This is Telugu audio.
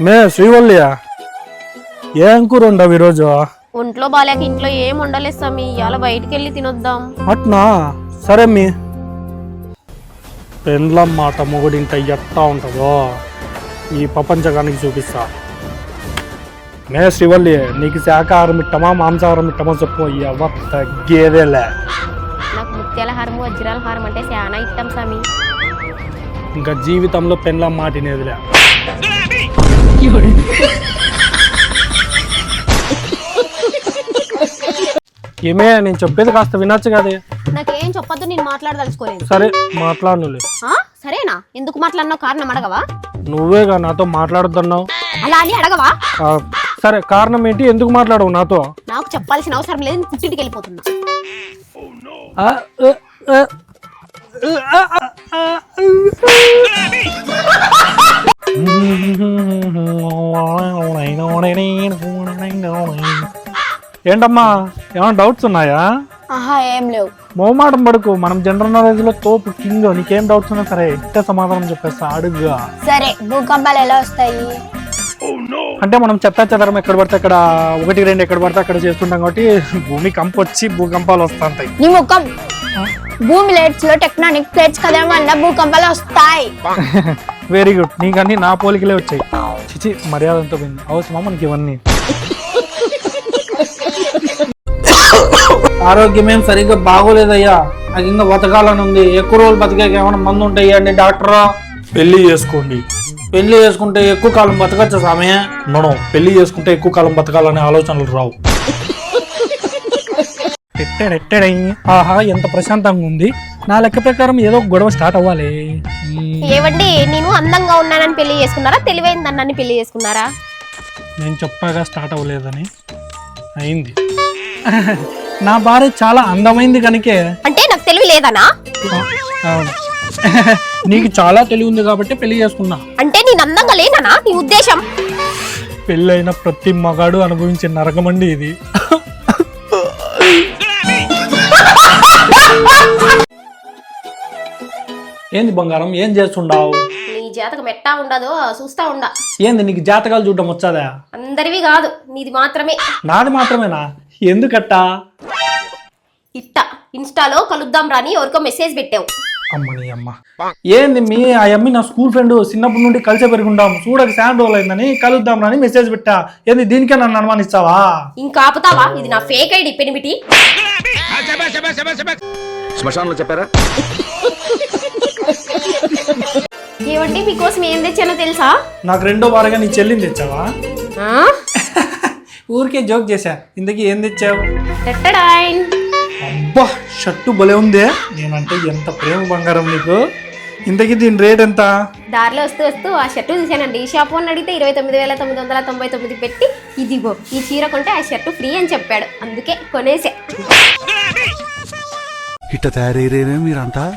మే శ్రీవల్లియా ఏం కూర ఉండవు ఈరోజు? ఒంట్లో బాగాలేక ఇంట్లో ఏం వండలేదు స్వామి ఇవాళ బయటికి వెళ్ళి తినొద్దాం. అట్నా? సరే మీ. పెండ్లం మాట మొగుడింట ఎట్టా ఉంటుందో ఈ ప్రపంచకానికి చూపిస్తా. మే శ్రీవల్లి నీకు శాకాహారం ఇట్టమా మాంసాహారం ఇట్టమా చెప్పు ఎవ తగ్గేదేలే. నాకు ముత్యాల హారం వజ్రాల హారం అంటే చాలా ఇష్టం స్వామి. ఇంకా జీవితంలో పెండ్లం మాటినేదిలే ఏమే నేను చెప్పేది కాస్త వినొచ్చు కదే. నాకేం చెప్పొద్దు నేను మాట్లాడదలుచుకోలేదు. సరే మాట్లాడనులే. ఆ? సరేనా? ఎందుకు మాట్లాడినావు? కారణం అడగవా? నువ్వేగా నాతో మాట్లాడొద్దన్నావు? అలా అని అడగవా? ఆ, సరే కారణం ఏంటి? ఎందుకు మాట్లాడవు నాతో? నాకు చెప్పాల్సిన అవసరం లేదు నేను పుట్టింటికి వెళ్ళిపోతున్నా. ఆ, ఆ, ఆ, ఆ, ఆ, ఆ, ఏంటమ్మా ఏమైనా డౌట్స్ ఉన్నాయా? ఆహా ఏం లేవు. మొహమాటం పడుకు మనం జనరల్ నాలెడ్జ్లో తోపు కింగ్ నీకేం డౌట్స్ ఉన్నా సరే ఇట్టే సమాధానం చెప్పేస్తా అడుగుగా సరే భూకంపాలు ఎలా వస్తాయి? అంటే మనం చెత్త చెదరం ఎక్కడ పడితే అక్కడ ఒకటి రెండు ఎక్కడ పడితే అక్కడ చేస్తుంటాం కాబట్టి భూమి కంపు వచ్చి భూకంపాలు వస్తుంటాయి. నీ ముఖం. భూమి ప్లేట్స్లో టెక్నానిక్ ప్లేట్స్ కదలడం వల్ల భూకంపాలు వస్తాయి. వెరీ గుడ్ నీకన్నీ నా పోలికలే వచ్చాయి. చిచి మర్యాదంతో పోయింది. అవసరమా మనకి ఇవన్నీ? ఆరోగ్యం ఏం సరిగ్గా బాగోలేదయ్యా. నాకు ఇంకా బతకాలని ఉంది ఎక్కువ రోజులు బతికాక ఏమైనా మందు ఉంటాయి అండి డాక్టరా? పెళ్ళి చేసుకోండి. పెళ్ళి చేసుకుంటే ఎక్కువ కాలం బతకచ్చా సామె మనం పెళ్ళి చేసుకుంటే ఎక్కువ కాలం బతకాలనే ఆలోచనలు రావు. ఎట్టెడెట్టెడై. ఆహా ఎంత ప్రశాంతంగా ఉంది. నా లెక్క ప్రకారం ఏదో ఒక గొడవ స్టార్ట్ అవ్వాలి. ఏవండి నేను అందంగా ఉన్నానని పెళ్ళి చేసుకున్నారా? తెలివైంది అన్నని పెళ్ళి చేసుకున్నారా? నేను చెప్పాగా స్టార్ట్ అవ్వలేదని. అయింది. నా భార్య చాలా అందమైంది కనుకే అంటే నాకు తెలివి లేదనా? నీకు చాలా తెలివి ఉంది కాబట్టి పెళ్ళి చేసుకున్నా. అంటే నేను అందంగా లేననా? నీ ఉద్దేశం? పెళ్ళైన ప్రతి మగాడు అనుభవించే నరకమండి ఇది. ఏంది బంగారం? ఏం చేస్తుండావు? నీ జాతకం ఎట్టా ఉండదో చూస్తా ఉండా. ఏంది నీకు జాతకాలు చూడడం వచ్చాదా? అందరివి కాదు నీది మాత్రమే. నాది మాత్రమేనా? ఎందుకట్టా? ఇట్ట. ఇన్స్టాలో కలుద్దాం రాని ఎవరికో మెసేజ్ పెట్టావు. అమ్మని అమ్మ. ఏంది మీ ఆ అమ్మి నా స్కూల్ ఫ్రెండ్ చిన్నప్పటి నుండి కలిసే పెరుగుంటాం చూడక శాండ్ రోజులు అయిందని కలుద్దాం అని మెసేజ్ పెట్టా. ఏంది దీనికే నన్ను అనుమానిస్తావా? ఇంకా ఆపుతావా? ఇది నా ఫేక్ ఐడి పెనిమిటి. శ్మశానంలో చెప్పారా? ఏవండి మీకోసం ఏం తెచ్చానో తెలుసా? నాకు రెండో వారగా నీ చెల్లిని తెచ్చావా? ఆ? ఊరికే జోక్ చేశా. ఇంతకీ ఏం తెచ్చావు? టట్టడాయ్. అబ్బా షర్టు భలే ఉందే. నేనంటే ఎంత ప్రేమ బంగారం నీకు? ఇంతకీ దీని రేట్ ఎంత? దారిలో వస్తూ వస్తూ ఆ షర్టు చూశానండి. ఈ షాపు అని అడిగితే ఇరవై తొమ్మిది వేల తొమ్మిది వందల తొంభై తొమ్మిది పెట్టి ఇదిగో ఈ చీర కొంటే ఆ షర్టు ఫ్రీ అని చెప్పాడు. అందుకే కొనేసే. ఇట్ట తయారయ్యారే మీరంతా?